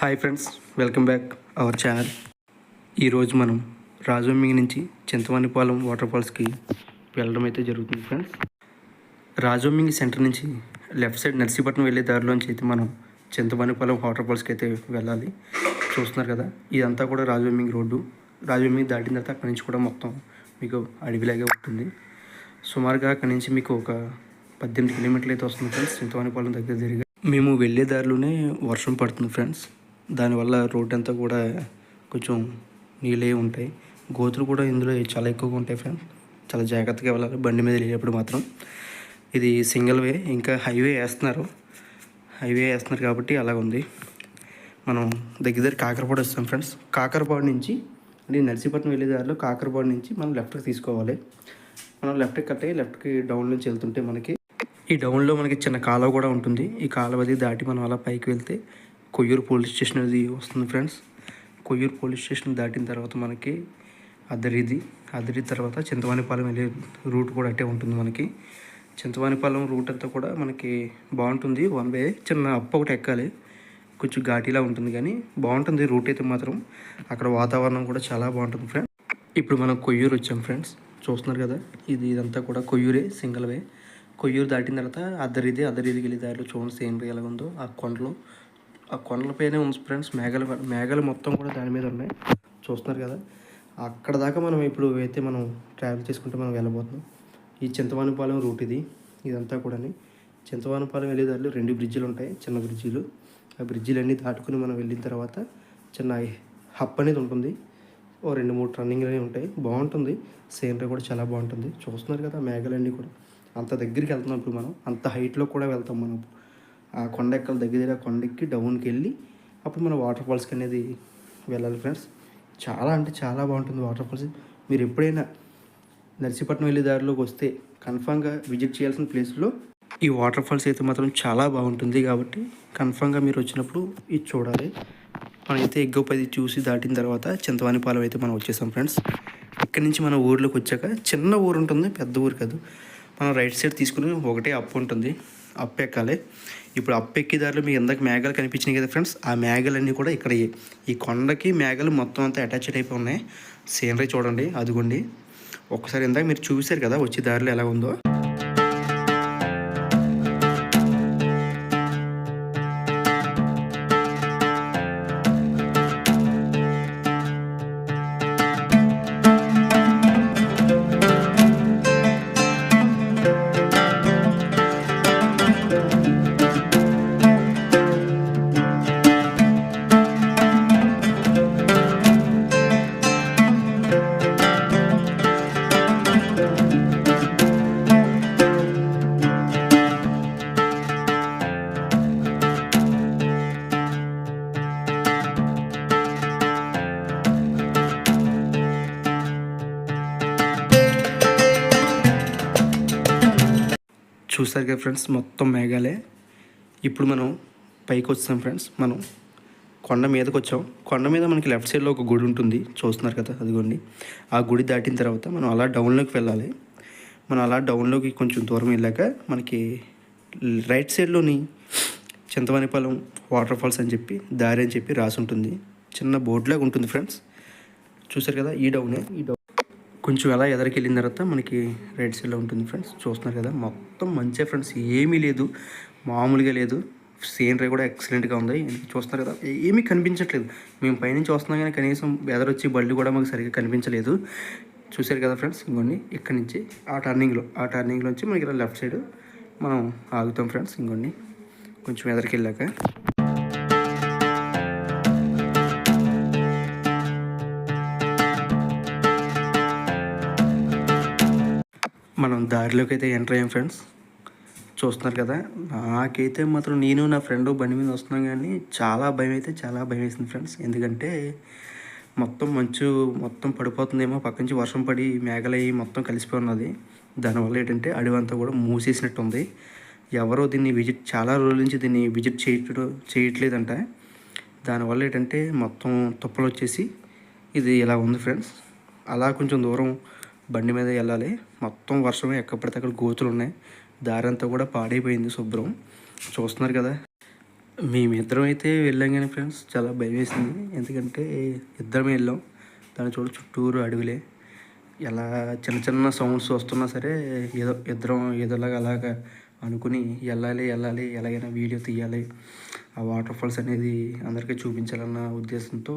Hi friends welcome back our channel. ఈరోజు మనం రాజవమ్మింగ్ నుంచి చింతమణిపాలెం వాటర్ ఫాల్స్కి వెళ్ళడం అయితే జరుగుతుంది ఫ్రెండ్స్. రాజవమ్మింగ్ సెంటర్ నుంచి లెఫ్ట్ సైడ్ నర్సీపట్నం వెళ్ళే దారిలోంచి అయితే మనం చింతమణిపాలెం వాటర్ ఫాల్స్కి అయితే వెళ్ళాలి. చూస్తున్నారు కదా ఇదంతా కూడా రాజవమ్మింగ్ రోడ్డు. రాజవమ్మింగ్ దాటిన తర్వాత అక్కడి నుంచి కూడా మొత్తం మీకు అడవిలాగే ఉంటుంది. సుమారుగా అక్కడి నుంచి మీకు ఒక పద్దెనిమిది కిలోమీటర్లు అయితే వస్తుంది ఫ్రెండ్స్ చింతమణిపాలెం దగ్గర తిరిగి మేము వెళ్ళే దారిలోనే వర్షం పడుతుంది ఫ్రెండ్స్. దానివల్ల రోడ్ అంతా కూడా కొంచెం నీళ్ళే ఉంటాయి. గోతులు కూడా ఇందులో చాలా ఎక్కువగా ఉంటాయి ఫ్రెండ్స్ చాలా జాగ్రత్తగా వెళ్ళాలి. బండి మీద వెళ్ళేటప్పుడు మాత్రం. ఇది సింగిల్ వే ఇంకా హైవే వేస్తున్నారు. హైవే వేస్తున్నారు కాబట్టి అలా ఉంది. మనం దగ్గర దగ్గర కాకరపాడు వస్తాం ఫ్రెండ్స్ కాకరపాడు నుంచి అంటే నర్సీపట్నం వెళ్ళే దారిలో కాకరపాడు నుంచి మనం లెఫ్ట్కి తీసుకోవాలి. మనం లెఫ్ట్కి కట్టే లెఫ్ట్కి డౌన్ నుంచి వెళ్తుంటే మనకి ఈ డౌన్లో మనకి చిన్న కాలువ కూడా ఉంటుంది. ఈ కాలువ అది దాటి మనం అలా పైకి వెళ్తే కొయ్యూరు పోలీస్ స్టేషన్ అది వస్తుంది ఫ్రెండ్స్. కొయ్యూరు పోలీస్ స్టేషన్ దాటిన తర్వాత మనకి అద్దరిది అద్దరి తర్వాత చింతవాణిపాలెం వెళ్ళే రూట్ కూడా అట్టే ఉంటుంది మనకి. చింతవాణిపాలెం రూట్ అంతా కూడా మనకి బాగుంటుంది. వన్ వే చిన్న అప్ ఒకటి ఎక్కాలి. కొంచెం ఘాటీలా ఉంటుంది కానీ బాగుంటుంది రూట్ అయితే మాత్రం. అక్కడ వాతావరణం కూడా చాలా బాగుంటుంది ఫ్రెండ్స్. ఇప్పుడు మనం కొయ్యూరు వచ్చాం ఫ్రెండ్స్. చూస్తున్నారు కదా ఇది ఇదంతా కూడా కొయ్యూరే సింగిల్ వే కొయ్యూరు దాటిన తర్వాత అద్దరిది అద్దరిది వెళ్ళే దారిలో చూడండి సేమ్ ఎలా ఉందో ఆ కొండలు. ఆ కొండలపైనే ఉంది ఫ్రెండ్స్. మేఘాలు మేఘాలు మొత్తం కూడా దాని మీద ఉన్నాయి. చూస్తున్నారు కదా. అక్కడ దాకా మనం ఇప్పుడు అయితే మనం ట్రావెల్ చేసుకుంటే మనం వెళ్ళబోతున్నాం. ఈ చింతవానిపాలెం రూట్ ఇది. ఇదంతా కూడా చింతవానిపాలెం వెళ్ళే దారిలో రెండు బ్రిడ్జిలు ఉంటాయి. చిన్న బ్రిడ్జిలు ఆ బ్రిడ్జిలన్నీ దాటుకుని మనం వెళ్ళిన తర్వాత చిన్న హప్ అనేది ఉంటుంది. ఓ రెండు మూడు రన్నింగ్లు అనేవి ఉంటాయి. బాగుంటుంది. సీనరీ కూడా చాలా బాగుంటుంది. చూస్తున్నారు కదా మేఘాలన్నీ కూడా. అంత దగ్గరికి వెళ్తున్నాం ఇప్పుడు మనం. అంత హైట్లో కూడా వెళ్తాం మనం ఆ కొండ ఎక్కల దగ్గర దగ్గర కొండెక్కి డౌన్కి వెళ్ళి అప్పుడు మనం వాటర్ ఫాల్స్కి అనేది వెళ్ళాలి ఫ్రెండ్స్. చాలా అంటే చాలా బాగుంటుంది వాటర్ ఫాల్స్. మీరు ఎప్పుడైనా నర్సీపట్నం వెళ్ళే దారిలోకి వస్తే కన్ఫామ్గా విజిట్ చేయాల్సిన ప్లేస్లో ఈ వాటర్ ఫాల్స్ అయితే మాత్రం చాలా బాగుంటుంది కాబట్టి కన్ఫామ్గా మీరు వచ్చినప్పుడు ఇది చూడాలి. మనమైతే అయితే ఎగ్గో పది చూసి దాటిన తర్వాత చింతవానిపాలెం అయితే మనం వచ్చేసాం ఫ్రెండ్స్. ఇక్కడి నుంచి మన ఊర్లోకి వచ్చాక చిన్న ఊరు ఉంటుంది పెద్ద ఊరు కాదు. మనం రైట్ సైడ్ తీసుకుని ఒకటే అప్పు ఉంటుంది. అప్పెక్కాలి. ఇప్పుడు అప్పెక్కి దారిలో మీకు ఎందాక మేఘాలు కనిపించినాయి కదా ఫ్రెండ్స్ ఆ మేఘాలన్నీ కూడా ఇక్కడ ఈ కొండకి మేఘాలు మొత్తం అంతా అటాచ్డ్ అయిపోయి ఉన్నాయి. సీనరీ చూడండి అదిగోండి. ఒక్కసారి ఇందాక మీరు చూశారు కదా వచ్చే దారిలో ఎలా ఉందో. చూసారు కదా ఫ్రెండ్స్ మొత్తం మేఘాలే. ఇప్పుడు మనం పైకి వచ్చాం ఫ్రెండ్స్ మనం కొండ మీదకి వచ్చాం కొండ మీద మనకి లెఫ్ట్ సైడ్లో ఒక గుడి ఉంటుంది చూస్తున్నారు కదా అదిగోండి. ఆ గుడి దాటిన తర్వాత మనం అలా డౌన్లోకి వెళ్ళాలి. మనం అలా డౌన్లోకి కొంచెం దూరం వెళ్ళాక మనకి రైట్ సైడ్లోని చింతమణిపాలెం వాటర్ ఫాల్స్ అని చెప్పి దారి అని చెప్పి రాసి ఉంటుంది చిన్న బోర్డులాగా ఉంటుంది ఫ్రెండ్స్. చూసారు కదా ఈ డౌనే ఈ డౌన్ కొంచెం అలా ఎదరికి వెళ్ళిన తర్వాత మనకి రైట్ సైడ్లో ఉంటుంది ఫ్రెండ్స్ చూస్తున్నారు కదా మొత్తం మంచిగా ఫ్రెండ్స్ ఏమీ లేదు మామూలుగా లేదు. సీనరీ కూడా ఎక్సలెంట్గా ఉంది. చూస్తున్నారు కదా ఏమీ కనిపించట్లేదు. మేము పైనుంచి వస్తున్నాం కానీ కనీసం ఎదరొచ్చి బళ్ళు కూడా మాకు సరిగ్గా కనిపించలేదు. చూసారు కదా ఫ్రెండ్స్ ఇంకోండి ఇక్కడ నుంచి ఆ టర్నింగ్లో ఆ టర్నింగ్లో నుంచి మనకి ఇలా లెఫ్ట్ సైడ్ మనం ఆగుతాం ఫ్రెండ్స్ ఇంకొన్ని కొంచెం ఎదరికి వెళ్ళాక మనం దారిలోకి అయితే ఎంటర్ అయ్యాం ఫ్రెండ్స్ చూస్తున్నారు కదా నాకైతే మాత్రం నేను నా ఫ్రెండ్ బండి మీద వస్తున్నాం కానీ చాలా భయం అయితే చాలా భయం వేసింది ఫ్రెండ్స్ ఎందుకంటే మొత్తం మంచు మొత్తం పడిపోతుందేమో పక్క నుంచి వర్షం పడి మేఘలయ్యి మొత్తం కలిసిపోయి ఉన్నది. దానివల్ల ఏంటంటే అడవంతా కూడా మూసేసినట్టు ఉంది ఎవరో దీన్ని విజిట్ చాలా రోజుల నుంచి దీన్ని విజిట్ చేయటం చేయట్లేదంట. దానివల్ల ఏంటంటే మొత్తం తుప్పలు వచ్చేసి ఇది ఇలా ఉంది ఫ్రెండ్స్ అలా కొంచెం దూరం బండి మీద వెళ్ళాలి. మొత్తం వర్షమే ఎక్కడపడితే అక్కడ గోతులు ఉన్నాయి దారి అంతా కూడా పాడైపోయింది శుభ్రం. చూస్తున్నారు కదా. మేమిద్దరం అయితే వెళ్ళాం కానీ ఫ్రెండ్స్ చాలా భయం వేసింది. ఎందుకంటే ఇద్దరమే వెళ్ళాం. దాని చూడ చుట్టూరు అడవిలే. ఎలా చిన్న చిన్న సౌండ్స్ వస్తున్నా సరే ఏదో ఇద్దరం ఏదోలాగా అలాగా అనుకుని వెళ్ళాలి వెళ్ళాలి ఎలాగైనా వీడియో తీయాలి. ఆ వాటర్ ఫాల్స్ అనేది అందరికీ చూపించాలన్న ఉద్దేశంతో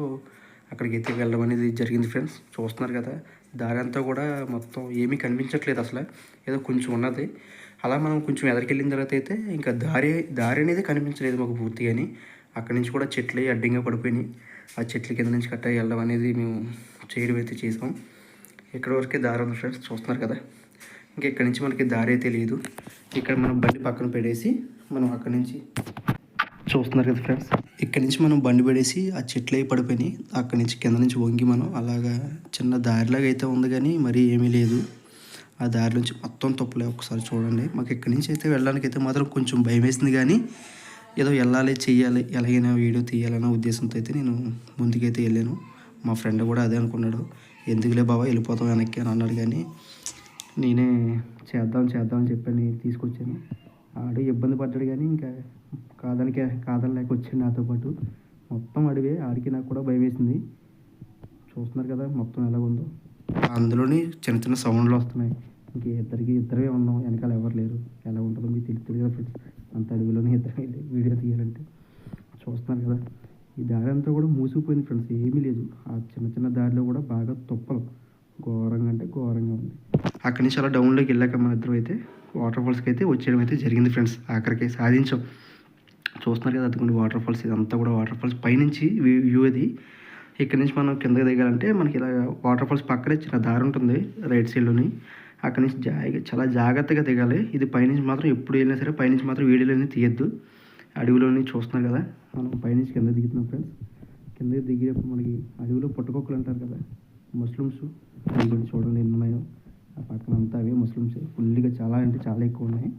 అక్కడికి అయితే వెళ్ళడం అనేది జరిగింది ఫ్రెండ్స్. చూస్తున్నారు కదా. దారి అంతా కూడా మొత్తం ఏమీ కనిపించట్లేదు అసలు. ఏదో కొంచెం ఉన్నది. అలా మనం కొంచెం ఎదరికెళ్ళిన తర్వాత అయితే ఇంకా దారి దారి అనేది కనిపించలేదు మాకు పూర్తిగాని. అక్కడి నుంచి కూడా చెట్లు అడ్డంగా పడిపోయినాయి. ఆ చెట్ల కింద నుంచి కట్ట వెళ్ళడం అనేది మేము చేయడం అయితే చేసాం. ఇక్కడ వరకే దారి ఉంది ఫ్రెండ్స్ చూస్తున్నారు కదా. ఇంకా ఇక్కడ నుంచి మనకి దారి అయితే లేదు. ఇక్కడ మనం బండి పక్కన పెడేసి మనం అక్కడి నుంచి చూస్తున్నారు కదా ఫ్రెండ్స్ ఇక్కడ నుంచి మనం బండి పడేసి ఆ చెట్లు అయి పడిపోయినాయి. అక్కడి నుంచి కింద నుంచి వంగి మనం అలాగా చిన్న దారిలాగా అయితే ఉంది కానీ మరీ ఏమీ లేదు. ఆ దారి నుంచి మొత్తం తప్పులే ఒకసారి చూడండి. మాకు ఇక్కడి నుంచి అయితే వెళ్ళడానికి అయితే మాత్రం కొంచెం భయం వేసింది కానీ ఏదో వెళ్ళాలి చెయ్యాలి ఎలాగైనా వీడియో తీయాలన్న ఉద్దేశంతో అయితే నేను ముందుకైతే వెళ్ళాను. మా ఫ్రెండ్ కూడా అదే అనుకున్నాడు. ఎందుకులే బాబా వెళ్ళిపోతాం వెనక్కి అని అన్నాడు కానీ నేనే చేద్దాం చేద్దాం అని చెప్పని తీసుకొచ్చాను. ఆడు ఇబ్బంది పడ్డాడు కానీ ఇంకా కాదనికే కాదనలేక వచ్చాడు నాతో పాటు. మొత్తం అడివే ఆడికి నాకు కూడా భయం వేసింది. చూస్తున్నారు కదా మొత్తం ఎలా ఉందో. అందులోని చిన్న చిన్న సౌండ్లు వస్తున్నాయి. ఇంక ఇద్దరికి ఇద్దరే ఉన్నాం. వెనకాల ఎవరు లేరు. ఎలా ఉంటుందో మీకు తెలుస్తుంది కదా ఫ్రెండ్స్. అంత అడవిలోనే ఇద్దరు వీడియో తీయాలంటే. చూస్తున్నారు కదా. ఈ దారి అంతా కూడా మూసిపోయింది ఫ్రెండ్స్. ఏమీ లేదు. ఆ చిన్న చిన్న దారిలో కూడా బాగా తుప్పలు. ఘోరంగా అంటే ఘోరంగా ఉంది. అక్కడి నుంచి అలా డౌన్లోకి వెళ్ళాక మన ఇద్దరం అయితే వాటర్ ఫాల్స్కి అయితే వచ్చేయడం అయితే జరిగింది ఫ్రెండ్స్. ఆఖరికి సాధించాం. చూస్తున్నారు కదా అదిగోండి వాటర్ ఫాల్స్ ఇదంతా కూడా వాటర్ ఫాల్స్ పైనుంచి వ్యూ- వ్యూ అది. ఇక్కడ నుంచి మనం కిందకి దిగాలంటే మనకి ఇలా వాటర్ ఫాల్స్ పక్కనే చిన్న దారి ఉంటుంది రైట్ సైడ్లోని. అక్కడ నుంచి జాగ్రత్త చాలా జాగ్రత్తగా దిగాలి. ఇది పైనుంచి మాత్రం ఎప్పుడు వెళ్ళినా సరే పైనుంచి మాత్రం వీడియోలోని తీయద్దు. అడవిలోని చూస్తున్నారు కదా మనం పైనుంచి కింద దిగుతున్నాం ఫ్రెండ్స్. కిందకి దిగినప్పుడు మనకి అడవిలో పుట్టకొక్కలు అంటారు కదా. ముస్లిమ్స్ ఇదిగోండి చూడండి ఎన్ని ఉన్నాయో ఆ పక్కన అంతా అవే ముస్లిమ్స్. ఫుల్గా చాలా అంటే చాలా ఎక్కువ ఉన్నాయి.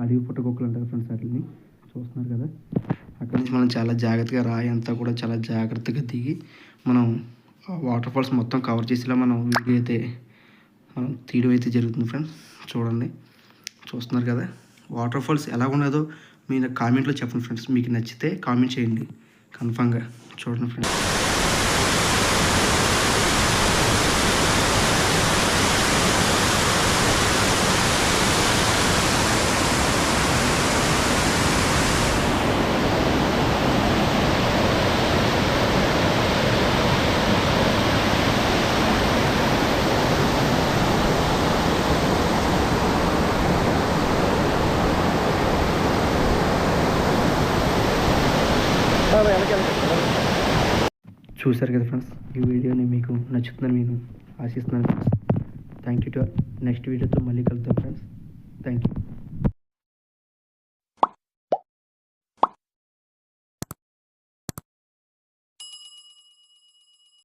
అడవి పుట్టకొక్కలు అంటారు ఫ్రెండ్స్ వాటిని చూస్తున్నారు కదా? అక్కడి నుంచి మనం చాలా జాగ్రత్తగా రాయి అంతా కూడా చాలా జాగ్రత్తగా దిగి మనం వాటర్ ఫాల్స్ మొత్తం కవర్ చేసేలా మనం వీడియో అయితే మనం తీయడం అయితే జరుగుతుంది ఫ్రెండ్స్. చూడండి. చూస్తున్నారు కదా? వాటర్ ఫాల్స్ ఎలా ఉన్నదో మీరు కామెంట్లో చెప్పండి ఫ్రెండ్స్. మీకు నచ్చితే కామెంట్ చేయండి. కన్ఫామ్గా. చూడండి ఫ్రెండ్స్. చూశారు కదా ఫ్రెండ్స్? ఈ వీడియోని మీకు నచ్చుతుందని నేను ఆశిస్తున్నాను friends. Thank you to next వీడియోతో మళ్ళీ కలుద్దాం ఫ్రెండ్స్. Thank you